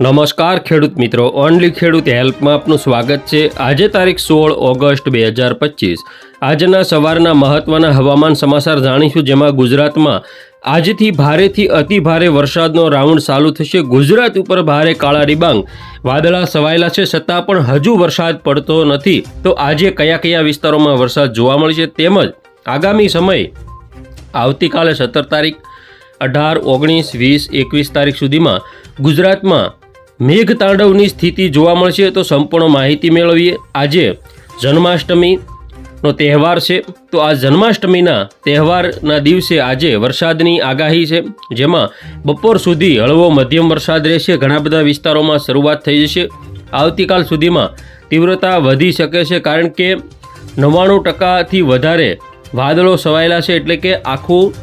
નમસ્કાર ખેડૂત મિત્રો, ઓનલી ખેડૂત હેલ્પમાં આપનું સ્વાગત છે. આજે તારીખ સોળ ઓગસ્ટ બે હજાર પચીસ. આજના સવારના મહત્વના હવામાન સમાચાર જાણીશું જેમાં ગુજરાતમાં આજથી ભારેથી અતિ ભારે વરસાદનો રાઉન્ડ ચાલુ થશે. ગુજરાત ઉપર ભારે કાળા ડિબાંગ. વાદળા સવાયેલા છે, છતાં પણ હજુ વરસાદ પડતો નથી. તો આજે કયા કયા વિસ્તારોમાં વરસાદ જોવા મળશે તેમજ આગામી સમય? આવતીકાલે સત્તર તારીખ, અઢાર, ઓગણીસ, વીસ, એકવીસ તારીખ સુધીમાં ગુજરાતમાં મેઘ તાંડવની સ્થિતિ જોવા મળશે તો સંપૂર્ણ માહિતી મેળવીએ. આજે જન્માષ્ટમીનો તહેવાર છે. તો આ જન્માષ્ટમીના તહેવારના દિવસે આજે વરસાદની આગાહી છે. જેમાં બપોર સુધી હળવો મધ્યમ વરસાદ રહેશે. ઘણા બધા વિસ્તારોમાં શરૂઆત થઈ જશે. આવતીકાલ સુધીમાં તીવ્રતા વધી શકે છે કારણ કે નવ્વાણું ટકાથી વધારે વાદળો છવાયેલા છે. એટલે કે આખું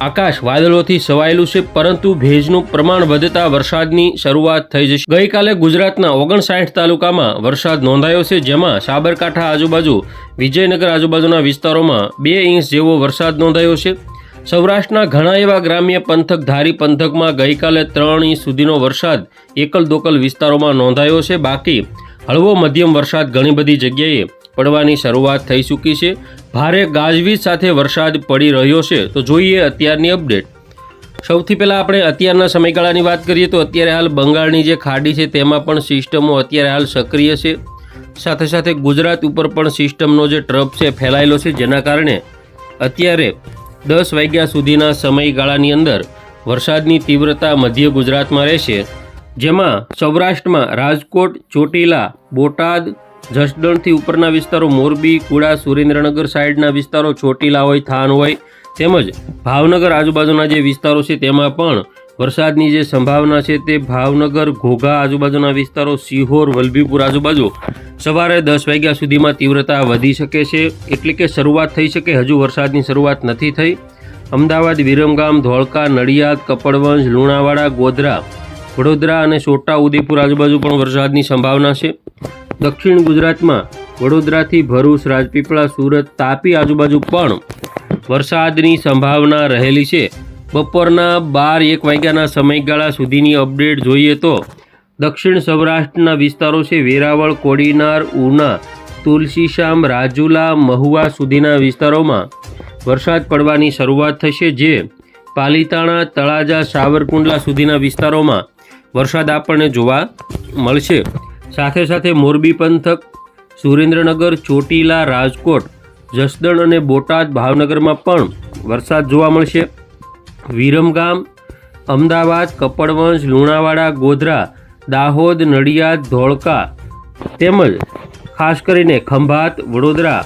આકાશ વાદળોથી છવાયેલું છે, પરંતુ ભેજનું પ્રમાણ વધતા વરસાદની શરૂઆત થઈ જશે. ગઈકાલે ગુજરાતના ઓગણસાઠ તાલુકામાં વરસાદ નોંધાયો છે, જેમાં સાબરકાંઠા આજુબાજુ, વિજયનગર આજુબાજુના વિસ્તારોમાં બે ઇંચ જેવો વરસાદ નોંધાયો છે. સૌરાષ્ટ્રના ઘણા એવા ગ્રામ્ય પંથક ધારી પંથકમાં ગઈકાલે ત્રણ ઇંચ સુધીનો વરસાદ એકલ દોકલ વિસ્તારોમાં નોંધાયો છે. બાકી હળવો મધ્યમ વરસાદ ઘણી બધી જગ્યાએ પડવાની શરૂઆત થઈ ચૂકી છે. ભારે ગાજવીજ સાથે વરસાદ પડી રહ્યો છે. તો જોઈએ અત્યારની અપડેટ. સૌથી પહેલાં આપણે અત્યારના સમયગાળાની વાત કરીએ તો અત્યારે હાલ બંગાળની જે ખાડી છે તેમાં પણ સિસ્ટમો અત્યારે હાલ સક્રિય છે. સાથે સાથે ગુજરાત ઉપર પણ સિસ્ટમનો જે ટ્રપ છે ફેલાયેલો છે, જેના કારણે અત્યારે દસ વાગ્યા સુધીના સમયગાળાની અંદર વરસાદની તીવ્રતા મધ્ય ગુજરાતમાં રહેશે. જેમાં સૌરાષ્ટ્રમાં રાજકોટ, ચોટીલા, બોટાદ જસદણથી ઉપરના વિસ્તારો મોરબી, કુડા, સુરેન્દ્રનગર સાઈડના વિસ્તારો ચોટીલા હોય થાન હોય તેમજ ભાવનગર આજુબાજુના જે વિસ્તારો છે તેમાં પણ વરસાદની જે સંભાવના છે તે ભાવનગર, ઘોઘા આજુબાજુના વિસ્તારો સિહોર વલભીપુર આજુબાજુ સવારે દસ વાગ્યા સુધીમાં તીવ્રતા વધી શકે છે. એટલે કે શરૂઆત થઈ શકે, હજુ વરસાદની શરૂઆત નથી થઈ. અમદાવાદ, વિરમગામ, ધોળકા, નડિયાદ, કપડવંજ, લુણાવાડા, ગોધરા, વડોદરા અને છોટા ઉદેપુર આજુબાજુ પણ વરસાદની સંભાવના છે. દક્ષિણ ગુજરાતમાં વડોદરાથી ભરૂચ, રાજપીપળા, સુરત તાપી આજુબાજુ પણ વરસાદની સંભાવના રહેલી છે. બપોરના બાર એક વાગ્યાના સમયગાળા સુધીની અપડેટ જોઈએ તો દક્ષિણ સૌરાષ્ટ્રના વિસ્તારો છે. વેરાવળ, કોડીનાર, ઉના, તુલસીશામ, રાજુલા, મહુવા સુધીના વિસ્તારોમાં વરસાદ પડવાની શરૂઆત થશે જે પાલીતાણા, તળાજા, સાવરકુંડલા સુધીના વિસ્તારોમાં વરસાદ આપણને જોવા મળશે. સાથે સાથે મોરબી પંથક, સુરેન્દ્રનગર, ચોટીલા, રાજકોટ, જસદણ અને બોટાદ ભાવનગરમાં પણ વરસાદ જોવા મળશે. વિરમગામ અમદાવાદ કપડવંજ લુણાવાડા, ગોધરા, દાહોદ, નડિયાદ, ધોળકા તેમજ ખાસ કરીને ખંભાત, વડોદરા,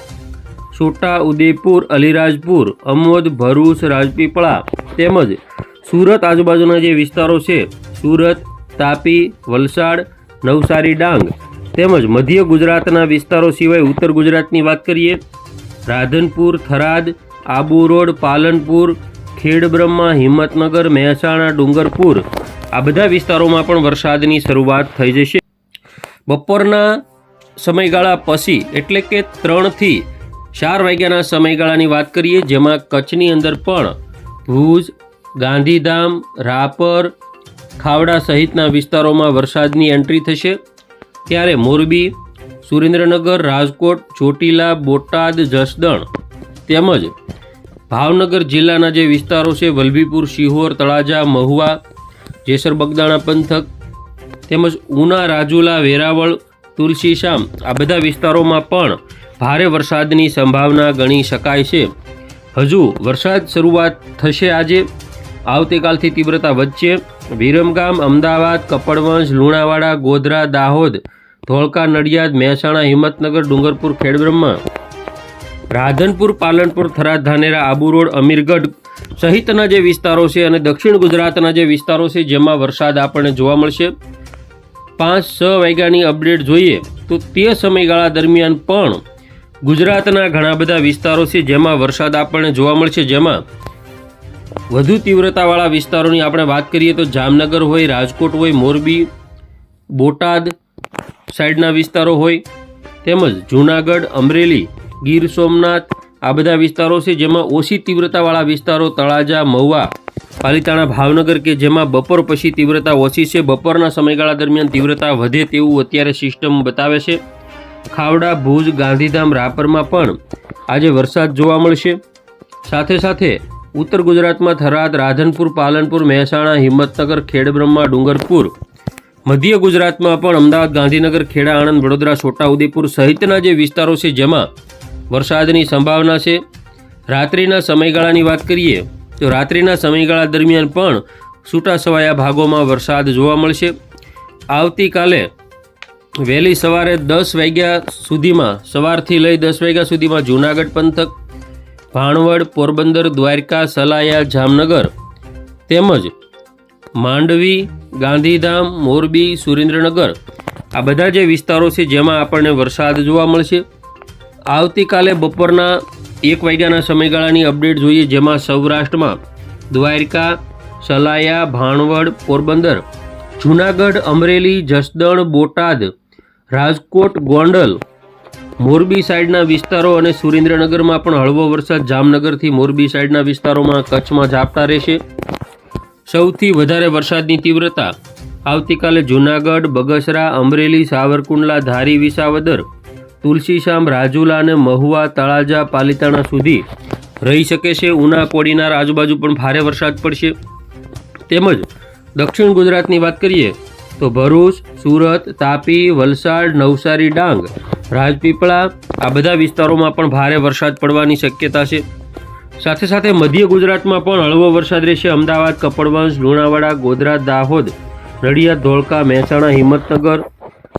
છોટા ઉદેપુર, અલીરાજપુર, અમોદ, ભરૂચ, રાજપીપળા તેમજ સુરત આજુબાજુના જે વિસ્તારો છે, સુરત, તાપી, વલસાડ નવસારી ડાંગ તેમજ મધ્ય ગુજરાતના વિસ્તારો સિવાય ઉત્તર ગુજરાતની વાત કરીએ, રાધનપુર, થરાદ, આબુ રોડ, પાલનપુર, ખેડબ્રહ્મા, હિંમતનગર, મહેસાણા, ડુંગરપુર આ બધા વિસ્તારોમાં પણ વરસાદની શરૂઆત થઈ જશે. બપોરના સમયગાળા પછી એટલે કે ત્રણથી ચાર વાગ્યાના સમયગાળાની વાત કરીએ, જેમાં કચ્છની અંદર પણ ભુજ, ગાંધીધામ, રાપર ખાવડા સહિતના વિસ્તારોમાં વરસાદની એન્ટ્રી થશે. ત્યારે મોરબી, સુરેન્દ્રનગર, રાજકોટ, ચોટીલા, બોટાદ, જસદણ તેમજ ભાવનગર જિલ્લાના જે વિસ્તારો છે, વલભીપુર, શિહોર, તળાજા, મહુવા, જેસર બગદાણા પંથક તેમજ ઉના, રાજુલા, વેરાવળ તુલસીશામ આ બધા વિસ્તારોમાં પણ ભારે વરસાદની સંભાવના ગણી શકાય છે. હજુ વરસાદ શરૂઆત થશે આજે. આવતીકાલથી તીવ્રતા વધશે. વિરમગામ, અમદાવાદ, કપડવંશ, લુણાવાડા, ગોધરા, દાહોદ, ધોળકા, નડિયાદ, મહેસાણા, હિંમતનગર, ડુંગરપુર, ખેડબ્રહ્મા. રાધનપુર, પાલનપુર, થરાદ, ધાનેરા, આબુ રોડ, અમીરગઢ સહિતના જે વિસ્તારો છે અને દક્ષિણ ગુજરાતના જે વિસ્તારો છે જેમાં વરસાદ આપણને જોવા મળશે. પાંચ છ વાગ્યાની અપડેટ જોઈએ તો તે સમયગાળા દરમિયાન પણ ગુજરાતના ઘણા બધા વિસ્તારો છે જેમાં વરસાદ આપણને જોવા મળશે જેમાં વધુ તીવ્રતાવાળા વિસ્તારોની આપણે વાત કરીએ તો જામનગર હોય, રાજકોટ હોય, મોરબી, બોટાદ સાઈડના વિસ્તારો હોય, તેમજ જૂનાગઢ, અમરેલી, ગીર સોમનાથ આ બધા વિસ્તારો છે જેમાં ઓછી તીવ્રતાવાળા વિસ્તારો તળાજા, મહુવા, પાલિતાણા, ભાવનગર કે જેમાં બપોર પછી તીવ્રતા ઓછી છે. બપોરના સમયગાળા દરમિયાન તીવ્રતા વધે તેવું અત્યારે સિસ્ટમ બતાવે છે. ખાવડા, ભુજ, ગાંધીધામ, રાપરમાં પણ આજે વરસાદ જોવા મળશે. સાથે સાથે ઉત્તર ગુજરાતમાં થરાદ, રાધનપુર, પાલનપુર, મહેસાણા, હિંમતનગર, ખેડબ્રહ્મા, ડુંગરપુર. મધ્ય ગુજરાતમાં પણ અમદાવાદ, ગાંધીનગર, ખેડા, આણંદ, વડોદરા, છોટાઉદેપુર સહિતના જે વિસ્તારો છે જેમાં વરસાદની સંભાવના છે. રાત્રિના સમયગાળાની વાત કરીએ તો રાત્રિના સમયગાળા દરમિયાન પણ છૂટાછવાયા ભાગોમાં વરસાદ જોવા મળશે. આવતીકાલે વહેલી સવારે દસ વાગ્યા સુધીમાં, સવારથી લઈ દસ વાગ્યા સુધીમાં જૂનાગઢ પંથક ભાણવડ, પોરબંદર, દ્વારકા, સલાયા, જામનગર તેમજ માંડવી, ગાંધીધામ, મોરબી, સુરેન્દ્રનગર આ બધા જે વિસ્તારો છે જેમાં આપણને વરસાદ જોવા મળશે. આવતીકાલે બપોરના એક વાગ્યાના સમયગાળાની અપડેટ જોઈએ જેમાં સૌરાષ્ટ્રમાં દ્વારકા, સલાયા, ભાણવડ, પોરબંદર, જૂનાગઢ, અમરેલી, જસદણ, બોટાદ, રાજકોટ, ગોંડલ મોરબી સાઈડના વિસ્તારો અને સુરેન્દ્રનગરમાં પણ હળવો વરસાદ જામનગરથી મોરબી સાઈડના વિસ્તારોમાં કચ્છમાં ઝાપટા રહેશે. સૌથી વધારે વરસાદની તીવ્રતા આવતીકાલે જૂનાગઢ, બગસરા, અમરેલી, સાવરકુંડલા, ધારી, વિસાવદર તુલસીશામ રાજુલા અને મહુવા, તળાજા, પાલિતાણા સુધી રહી શકે છે. ઉના કોડીનાર આજુબાજુ પણ ભારે વરસાદ પડશે. તેમજ દક્ષિણ ગુજરાતની વાત કરીએ તો ભરૂચ, સુરત, તાપી, વલસાડ, નવસારી, ડાંગ રાજપીપળા, આ બધા વિસ્તારોમાં પણ ભારે વરસાદ પડવાની શક્યતા છે. સાથે સાથે મધ્ય ગુજરાતમાં પણ હળવો વરસાદ રહેશે. અમદાવાદ, કપડવંશ, લુણાવાડા, ગોધરા, દાહોદ, નડિયાદ, ધોળકા, મહેસાણા, હિંમતનગર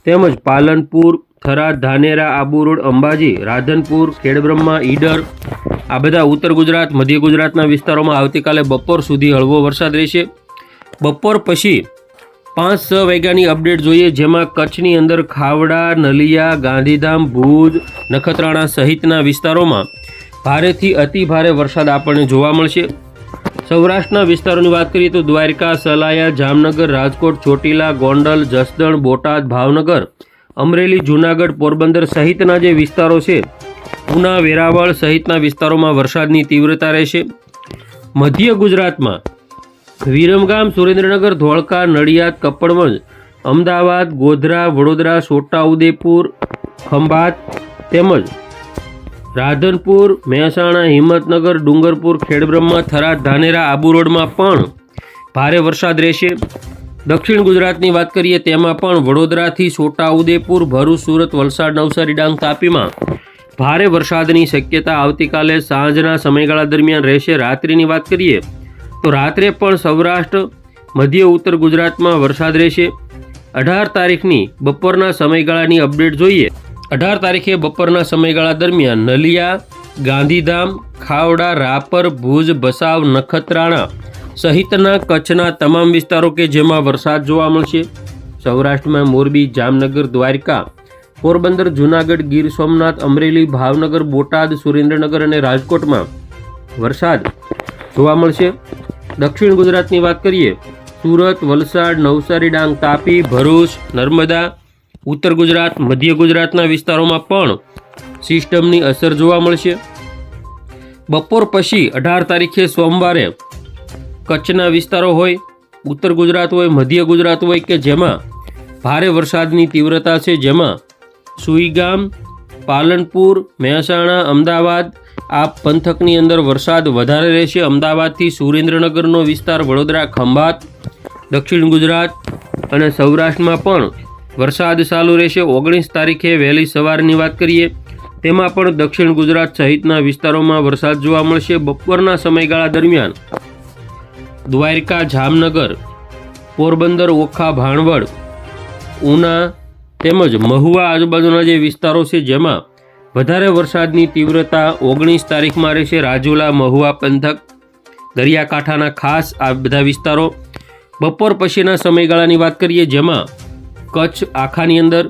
તેમજ પાલનપુર, થરાદ, ધાનેરા, આબુ રોડ, અંબાજી, રાધનપુર, ખેડબ્રહ્મા, ઈડર આ બધા ઉત્તર ગુજરાત, મધ્ય ગુજરાતના વિસ્તારોમાં આવતીકાલે બપોર સુધી હળવો વરસાદ રહેશે. બપોર પછી પાંચ છ વાગ્યાની અપડેટ જોઈએ, જેમાં કચ્છની અંદર ખાવડા, નલિયા, ગાંધીધામ, ભુજ, નખત્રાણા સહિતના વિસ્તારોમાં ભારેથી અતિ ભારે વરસાદ આપણને જોવા મળશે. સૌરાષ્ટ્રના વિસ્તારોની વાત કરીએ તો દ્વારકા, સલાયા, જામનગર, રાજકોટ, ચોટીલા, ગોંડલ, જસદણ, બોટાદ, ભાવનગર, અમરેલી, જૂનાગઢ, પોરબંદર સહિતના જે વિસ્તારો છે, ઉના, વેરાવળ સહિતના વિસ્તારોમાં વરસાદની તીવ્રતા રહેશે. મધ્ય ગુજરાતમાં વિરમગામ સુરેન્દ્રનગર ધોળકા નડિયાદ કપડવંજ અમદાવાદ, ગોધરા, વડોદરા છોટાઉદેપુર ખંભાત તેમજ રાધનપુર, મહેસાણા, હિંમતનગર, ડુંગરપુર, ખેડબ્રહ્મા, થરાદ, ધાનેરા, આબુ રોડમાં પણ ભારે વરસાદ રહેશે. દક્ષિણ ગુજરાતની વાત કરીએ તેમાં પણ વડોદરાથી છોટાઉદેપુર ભરૂચ, સુરત, વલસાડ, નવસારી, ડાંગ, તાપીમાં ભારે વરસાદની શક્યતા આવતીકાલે સાંજના સમયગાળા દરમિયાન રહેશે. રાત્રિની વાત કરીએ તો રાત્રે પણ સૌરાષ્ટ્ર, મધ્ય ઉત્તર ગુજરાતમાં વરસાદ રહેશે. અઢાર તારીખની બપોરના સમયગાળાની અપડેટ જોઈએ. અઢાર તારીખે બપોરના સમયગાળા દરમિયાન નલિયા, ગાંધીધામ, ખાવડા, રાપર, ભુજ બસાવ નખત્રાણા સહિતના કચ્છના તમામ વિસ્તારો કે જેમાં વરસાદ જોવા મળશે. સૌરાષ્ટ્રમાં મોરબી, જામનગર, દ્વારકા, પોરબંદર, જૂનાગઢ, ગીર સોમનાથ, અમરેલી, ભાવનગર, બોટાદ, સુરેન્દ્રનગર અને રાજકોટમાં વરસાદ જોવા મળશે. દક્ષિણ ગુજરાતની વાત કરીએ, સુરત, વલસાડ, નવસારી, ડાંગ, તાપી, ભરૂચ, નર્મદા, ઉત્તર ગુજરાત, મધ્ય ગુજરાતના વિસ્તારોમાં પણ સિસ્ટમની અસર જોવા મળશે. બપોર પછી અઢાર તારીખે સોમવારે કચ્છના વિસ્તારો હોય, ઉત્તર ગુજરાત હોય, મધ્ય ગુજરાત હોય કે જેમાં ભારે વરસાદની તીવ્રતા છે, જેમાં સુઈગામ, પાલનપુર, મહેસાણા, અમદાવાદ આ પંથકની અંદર વરસાદ વધારે રહેશે. અમદાવાદથી સુરેન્દ્રનગરનો વિસ્તાર, વડોદરા, ખંભાત, દક્ષિણ ગુજરાત અને સૌરાષ્ટ્રમાં પણ વરસાદ ચાલુ રહેશે. ઓગણીસ તારીખે વહેલી સવારની વાત કરીએ, તેમાં પણ દક્ષિણ ગુજરાત સહિતના વિસ્તારોમાં વરસાદ જોવા મળશે. બપોરના સમયગાળા દરમિયાન દ્વારકા, જામનગર, પોરબંદર, ઓખા, ભાણવડ, ઉના તેમજ મહુવા આજુબાજુના જે વિસ્તારો છે, જેમાં વધારે વરસાદની તીવ્રતા ઓગણીસ તારીખમાં રહેશે. રાજુલા, મહુવા, પંથક, દરિયાકાંઠાના ખાસ આ બધા વિસ્તારો. બપોર પછીના સમયગાળાની વાત કરીએ જેમાં કચ્છ આખાની અંદર,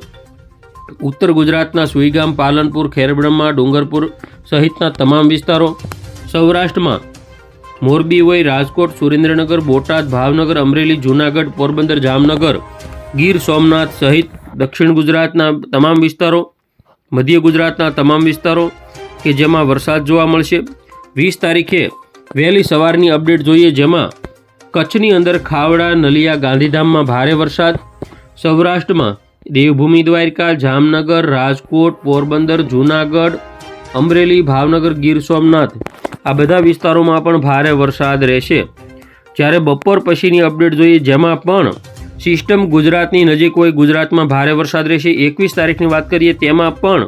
ઉત્તર ગુજરાતના સુઈગામ, પાલનપુર, ખેરબ્રહ્મા, ડુંગરપુર સહિતના તમામ વિસ્તારો. સૌરાષ્ટ્રમાં મોરબી હોય રાજકોટ, સુરેન્દ્રનગર, બોટાદ, ભાવનગર, અમરેલી, જૂનાગઢ, પોરબંદર, જામનગર, ગીર સોમનાથ સહિત દક્ષિણ ગુજરાતના તમામ વિસ્તારો. મધ્ય ગુજરાતના તમામ વિસ્તારો કે જેમાં વરસાદ જોવા મળશે. વીસ તારીખે વહેલી સવારની અપડેટ જોઈએ જેમાં કચ્છની અંદર ખાવડા, નલિયા, ગાંધીધામમાં ભારે વરસાદ. સૌરાષ્ટ્રમાં દેવભૂમિ દ્વારકા જામનગર, રાજકોટ, પોરબંદર, જૂનાગઢ, અમરેલી, ભાવનગર, ગીર સોમનાથ આ બધા વિસ્તારોમાં પણ ભારે વરસાદ રહેશે. જ્યારે બપોર પછીની અપડેટ જોઈએ જેમાં પણ સિસ્ટમ ગુજરાતની નજીક હોય, ગુજરાતમાં ભારે વરસાદ રહેશે. એકવીસ તારીખની વાત કરીએ તેમાં પણ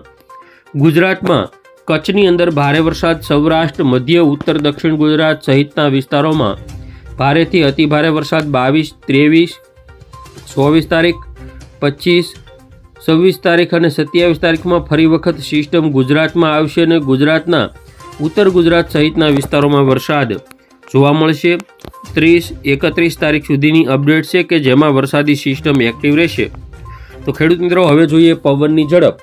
ગુજરાતમાં કચ્છની અંદર ભારે વરસાદ, સૌરાષ્ટ્ર, મધ્ય, ઉત્તર, દક્ષિણ ગુજરાત સહિતના વિસ્તારોમાં ભારેથી અતિભારે વરસાદ. બાવીસ, ત્રેવીસ, ચોવીસ તારીખ, પચીસ, છવ્વીસ તારીખ અને સત્યાવીસ તારીખમાં ફરી વખત સિસ્ટમ ગુજરાતમાં આવશે અને ગુજરાતના ઉત્તર ગુજરાત સહિતના વિસ્તારોમાં વરસાદ જોવા મળશે. ત્રીસ, એકત્રીસ તારીખ સુધીની અપડેટ છે કે જેમાં વરસાદી સિસ્ટમ એક્ટિવ રહેશે? તો ખેડૂત મિત્રો, હવે જોઈએ પવનની ઝડપ.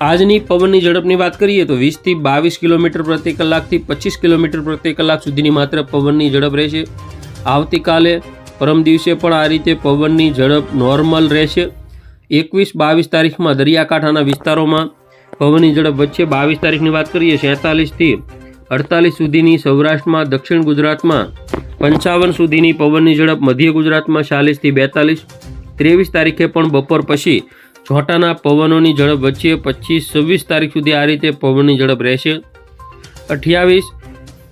આજની પવનની ઝડપની વાત કરીએ તો વીસથી બાવીસ કિલોમીટર પ્રતિ કલાકથી પચીસ કિલોમીટર પ્રતિ કલાક સુધીની માત્ર પવનની ઝડપ રહેશે. આવતીકાલે, પરમ દિવસે પણ આ રીતે પવનની ઝડપ નોર્મલ રહેશે. એકવીસ, બાવીસ તારીખમાં દરિયાકાંઠાના વિસ્તારોમાં પવનની ઝડપ વચ્ચે બાવીસ તારીખની વાત કરીએ છેતાલીસથી અડતાલીસ સુધીની સૌરાષ્ટ્રમાં, દક્ષિણ ગુજરાતમાં, પંચાવન સુધીની પવનની ઝડપ મધ્ય ગુજરાતમાં ચાલીસથી બેતાલીસ. ત્રેવીસ તારીખે પણ બપોર પછી છોટાના પવનોની ઝડપ વચ્ચે પચીસ, છવ્વીસ તારીખ સુધી આ રીતે પવનની ઝડપ રહેશે. અઠ્યાવીસ,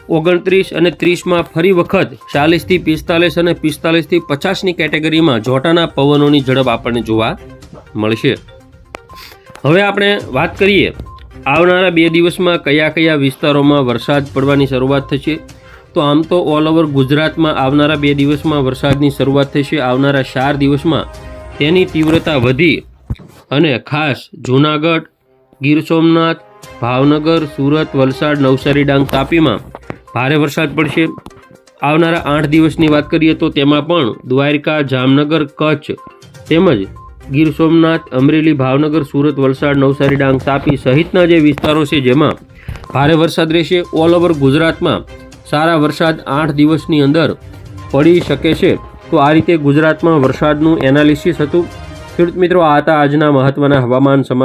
ઓગણત્રીસ અને ત્રીસમાં ફરી વખત ચાલીસથી પિસ્તાલીસ અને પિસ્તાલીસથી પચાસની કેટેગરીમાં જોટાના પવનોની ઝડપ આપણને જોવા મળશે. હવે આપણે વાત કરીએ આવનારા બે દિવસમાં કયા કયા વિસ્તારોમાં વરસાદ પડવાની શરૂઆત થશે? તો આમ તો ઓલ ઓવર ગુજરાતમાં આવનારા બે દિવસમાં વરસાદની શરૂઆત થશે. આવનારા ચાર દિવસમાં તેની તીવ્રતા વધી અને ખાસ જૂનાગઢ, ગીર સોમનાથ, ભાવનગર, સુરત, વલસાડ, નવસારી, ડાંગ તાપીમાં ભારે વરસાદ પડશે. આવનારા આઠ દિવસની વાત કરીએ તો તેમાં પણ દ્વારકા, જામનગર, કચ્છ તેમજ ગીર સોમનાથ, અમરેલી, ભાવનગર, સુરત, વલસાડ, નવસારી, ડાંગ, તાપી સહિતના જે વિસ્તારો છે જેમાં ભારે વરસાદ રહેશે. ઓલ ઓવર ગુજરાતમાં સારા વરસાદ આઠ દિવસની અંદર પડી શકે છે. તો આ રીતે ગુજરાતમાં વરસાદનું એનાલિસિસ હતું. ખેડૂત મિત્રો, આ હતા આજના મહત્વના હવામાન સમાચાર.